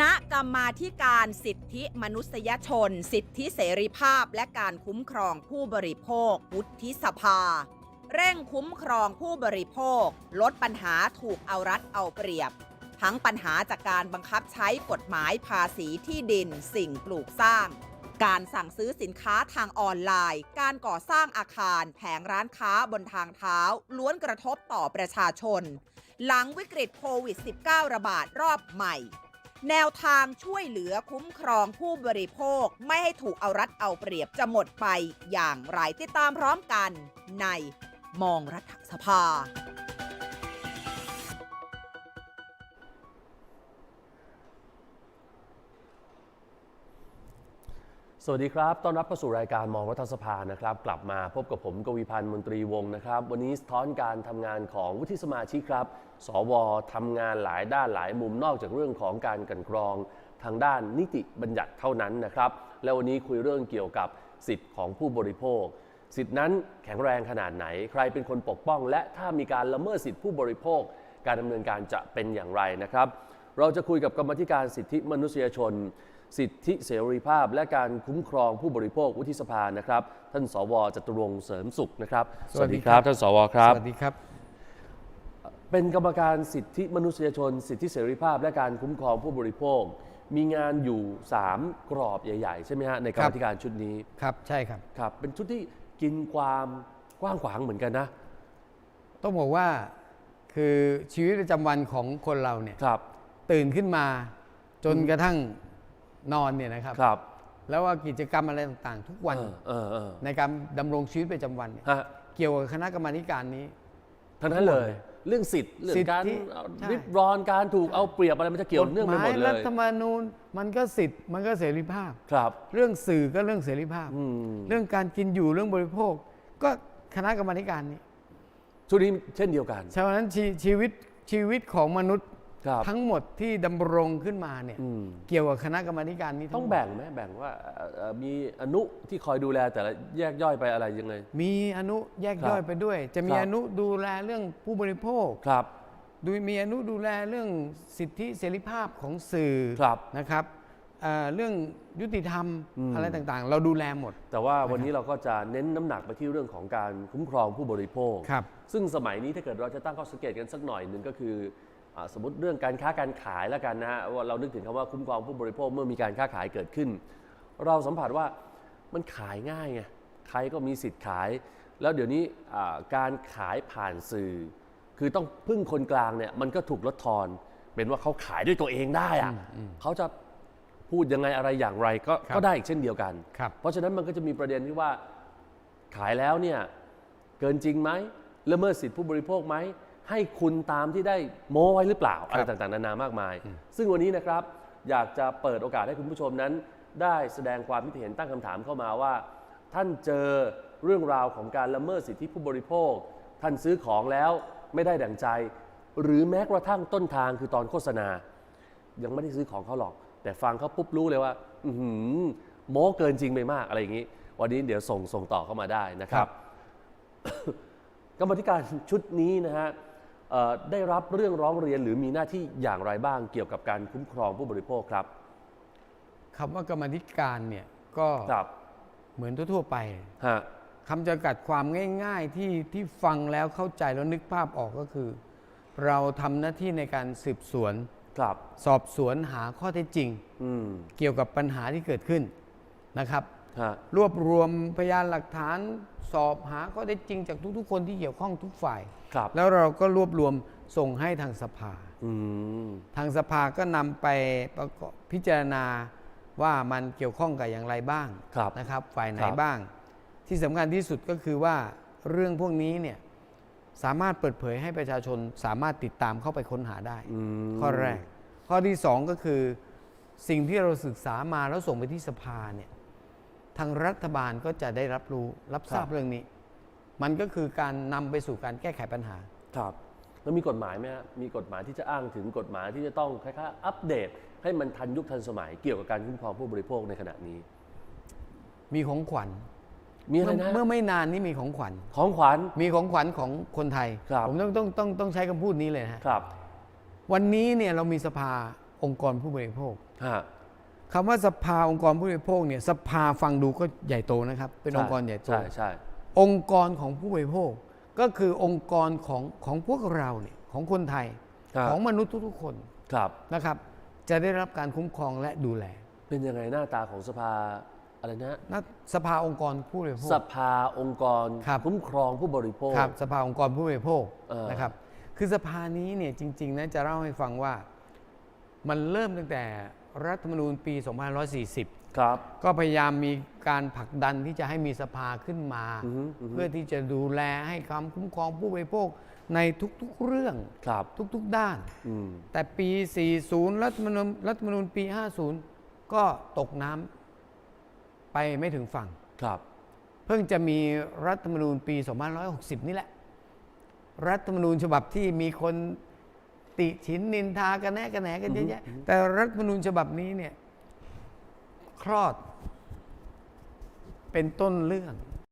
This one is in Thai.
ณะกรรมาธิการสิทธิมนุษยชน สิทธิเสรีภาพ และการคุ้มครองผู้บริโภค วุฒิสภา เร่งคุ้มครองผู้บริโภค ลดปัญหาถูกเอารัดเอาเปรียบ ทั้งปัญหาจากการบังคับใช้กฎหมายภาษีที่ดินสิ่งปลูกสร้าง การสั่งซื้อสินค้าทางออนไลน์ การก่อสร้างอาคารแผงร้านค้าบนทางเท้า ล้วนกระทบต่อประชาชน หลังวิกฤตโควิด -19 ระบาดรอบใหม่ แนวทางช่วยเหลือคุ้มครองผู้บริโภค ไม่ให้ถูกเอารัดเอาเปรียบจะหมดไปอย่างไรติดตามพร้อมกันในมองรัฐสภา สวัสดีครับ ต้อนรับเข้าสู่รายการมองรัฐสภานะครับ กลับมาพบกับผมกวีพันธ์มนตรีวงศ์นะครับ วันนี้สะท้อนการทำงานของวุฒิสมาชิกครับ สวทำงานหลายด้านหลายมุมนอกจากเรื่องของการกันกรองทางด้านนิติบัญญัติเท่านั้นนะครับ และวันนี้คุยเรื่องเกี่ยวกับสิทธิ์ของผู้บริโภค สิทธินั้นแข็งแรงขนาดไหน ใครเป็นคนปกป้อง และถ้ามีการละเมิดสิทธิผู้บริโภค การดำเนินการจะเป็นอย่างไรนะครับ เราจะคุยกับกรรมธิการสิทธิมนุษยชน สิทธิเสรีภาพ และการคุ้มครองผู้บริโภควุฒิสภานะครับ ท่านสวจตุรงค์เสริมสุขนะครับ สวัสดีครับท่านสวครับ สวัสดีครับเป็นกรรมการสิทธิมนุษยชน สิทธิเสรีภาพ และการคุ้มครองผู้บริโภค มีงานอยู่ 3 กรอบใหญ่ ๆ ใช่ไหมฮะในกรรมาธิการชุดนี้ครับใช่ครับครับ เป็นชุดที่กินความกว้างขวางเหมือนกันนะ ต้องบอกว่าคือชีวิตประจำวันของคนเราเนี่ยครับตื่นขึ้นมาจนกระทั่ง นอนเนี่ยนะครับ ครับ แล้วว่ากิจกรรมอะไรต่างๆ ทุกวันเออเออเออในการดำรงชีวิตประจำวันเนี่ยฮะเกี่ยวกับคณะกรรมาธิการนี้ ทั้งนั้นเลย เรื่องสิทธิ์เรื่องการสิทธิใช่ ริบรอนการถูกเอาเปรียบอะไรมันจะเกี่ยวเนื่องไปหมดกฎเลรัฐยธรรมนูญมันก็สิทธิ์มันก็เสรีภาพ ครับ เรื่องสื่อก็เรื่องเสรีภาพ อืมเรื่องการกินอยู่เรื่องบริโภค ก็คณะกรรมาธิการนี้ ชุดนี้เช่นเดียวกัน ฉะนั้นชีชีวิตชีวิตของมนุษย์ ครับทั้งหมดที่ดำรงขึ้นมาเนี่ยอืม เกี่ยวกับคณะกรรมาธิการนี้ทั้ต้องหมดแบ่งไหมแบ่งว่าเอ่อเอ่อมีอนุที่คอยดูแลแต่ละแยกย่อยไปอะไรยังไง มีอนุแยกครับย่อยไปด้วย จะมีครับ อนุดูแลเรื่องผู้บริโภค ครับ ดูมีอนุดูแลเรื่องสิทธิเสรีภาพของสื่อครับนะครับเอ่อเรื่องยุติธรรมอืม อะไรต่างๆ เราดูแลหมด แต่ว่าวันนี้เราก็จะเน้นน้ำหนักไปที่เรื่องของการคุ้มครองผู้บริโภค ครับซึ่งสมัยนี้ถ้าเกิดเราจะตั้งข้อสังเกตกันสักหน่อยหนึ่งก็คืออ่า สมมติเรื่องการค้าการขายแล้วกันนะฮะว่าเรานึกถึงคำว่าคุ้มครองผู้บริโภคเมื่อมีการค้าขายเกิดขึ้น เราสัมผัสว่ามันขายง่ายไงใครก็มีสิทธิ์ขาย แล้วเดี๋ยวนี้อ่าการขายผ่านสื่อ คือต้องพึ่งคนกลางเนี่ยมันก็ถูกลดทอน เป็นว่าเขาขายด้วยตัวเองได้อะเขาจะพูดยังไงอะไรอย่างไรก็ครับก็ได้อีกเช่นเดียวกันครับเพราะฉะนั้นมันก็จะมีประเด็นที่ว่าขายแล้วเนี่ยเกินจริงไหมละเมิดสิทธิผู้บริโภคไหม ให้คุณตามที่ได้โม้ไว้หรือเปล่าอะไรต่างๆนานามากมาย ซึ่งวันนี้นะครับอยากจะเปิดโอกาสให้คุณผู้ชมนั้น ได้แสดงความคิดเห็นตั้งคำถามเข้ามาว่า ท่านเจอเรื่องราวของการละเมิดสิทธิผู้บริโภค ท่านซื้อของแล้วไม่ได้ดั่งใจ หรือแม้กระทั่งต้นทางคือตอนโฆษณา ยังไม่ได้ซื้อของเขาหรอก แต่ฟังเขาปุ๊บรู้เลยว่าอือหือโม้เกินจริงไปมากอะไรอย่างนี้ วันนี้เดี๋ยวส่งส่งต่อเข้ามาได้นะครับ กรรมธิการชุดนี้นะฮะเอ่อ ได้รับเรื่องร้องเรียนหรือมีหน้าที่อย่างไรบ้างเกี่ยวกับการคุ้มครองผู้บริโภคครับคำว่ากรรมาธิการเนี่ยก็ครับเหมือนทั่วๆไปฮะคำจำกัดความง่าย ๆ ที่ที่ฟังแล้วเข้าใจแล้วนึกภาพออกก็คือ เราทำหน้าที่ในการสืบสวนครับสอบสวนหาข้อเท็จจริงอืมเกี่ยวกับปัญหาที่เกิดขึ้นนะครับฮะ รวบรวมพยานหลักฐานสอบหาข้อเท็จจริงจากทุก ๆ คนที่เกี่ยวข้องทุกฝ่าย ครับ แล้วเราก็รวบรวมส่งให้ทางสภา อืม ทางสภาก็นำไปประกอบพิจารณาว่ามันเกี่ยวข้องกับอย่างไรบ้างครับนะครับ ฝ่ายไหนครับ บ้าง ที่สำคัญที่สุดก็คือว่าเรื่องพวกนี้เนี่ยสามารถเปิดเผยให้ประชาชนสามารถติดตามเข้าไปค้นหาได้ อืมข้อแรก ข้อที่สองก็คือ สิ่งที่เราศึกษามาแล้วส่งไปที่สภาเนี่ย ทางรัฐบาลก็จะได้รับรู้รับทราบเรื่องนี้ มันก็คือการนำไปสู่การแก้ไขปัญหา ครับแล้วมีกฎหมายไหมฮะมีกฎหมายที่จะอ้างถึงกฎหมายที่จะต้องคล้ายๆอัปเดต ให้มันทันยุคทันสมัยเกี่ยวกับการคุ้มครองผู้บริโภคในขณะนี้ มีของขวัญมีอะไรเมื่อนะเมื่อไม่นานนี้มีของขวัญของขวัญมีของขวัญของคนไทยครับผมต้องต้องต้องต้องใช้คำพูดนี้เลยนะฮะครับ วันนี้เนี่ยเรามีสภาองค์กรผู้บริโภคฮะ คำว่าสภาองค์กรผู้บริโภคเนี่ยสภาฟังดูก็ใหญ่โตนะครับ เป็นองค์กรใหญ่โตใช่ใช่องค์กรของผู้บริโภค ก็คือองค์กรของของพวกเราเนี่ยของคนไทยครับของมนุษย์ทุกๆคนครับนะครับ จะได้รับการคุ้มครองและดูแล เป็นยังไงหน้าตาของสภาอะไรนะนักสภาองค์กรผู้บริโภค สภาองค์กรครับคุ้มครองผู้บริโภคครับสภาองค์กรผู้บริโภคเออนะครับ คือสภานี้เนี่ยจริงๆนะจะเล่าให้ฟังว่า มันเริ่มตั้งแต่ รัฐธรรมนูญปี 2540 ครับ ก็พยายามมีการผลักดันที่จะให้มีสภาขึ้นมา อือฮึอือฮึ เพื่อที่จะดูแลให้ความคุ้มครองผู้บริโภคในทุกๆเรื่องครับ ทุกๆด้าน อืม แต่ปี 40 รัฐธรรมนูญรัฐธรรมนูญปี 50 ก็ตกน้ำไปไม่ถึงฝั่ง ครับ เพิ่งจะมีรัฐธรรมนูญปี 2560 นี่แหละ รัฐธรรมนูญฉบับที่มีคน ติฉินนินทากันแน่กันแหนกันเยอะแยะแต่รัฐธรรมนูญฉบับนี้เนี่ย คลอด เป็นต้นเรื่อง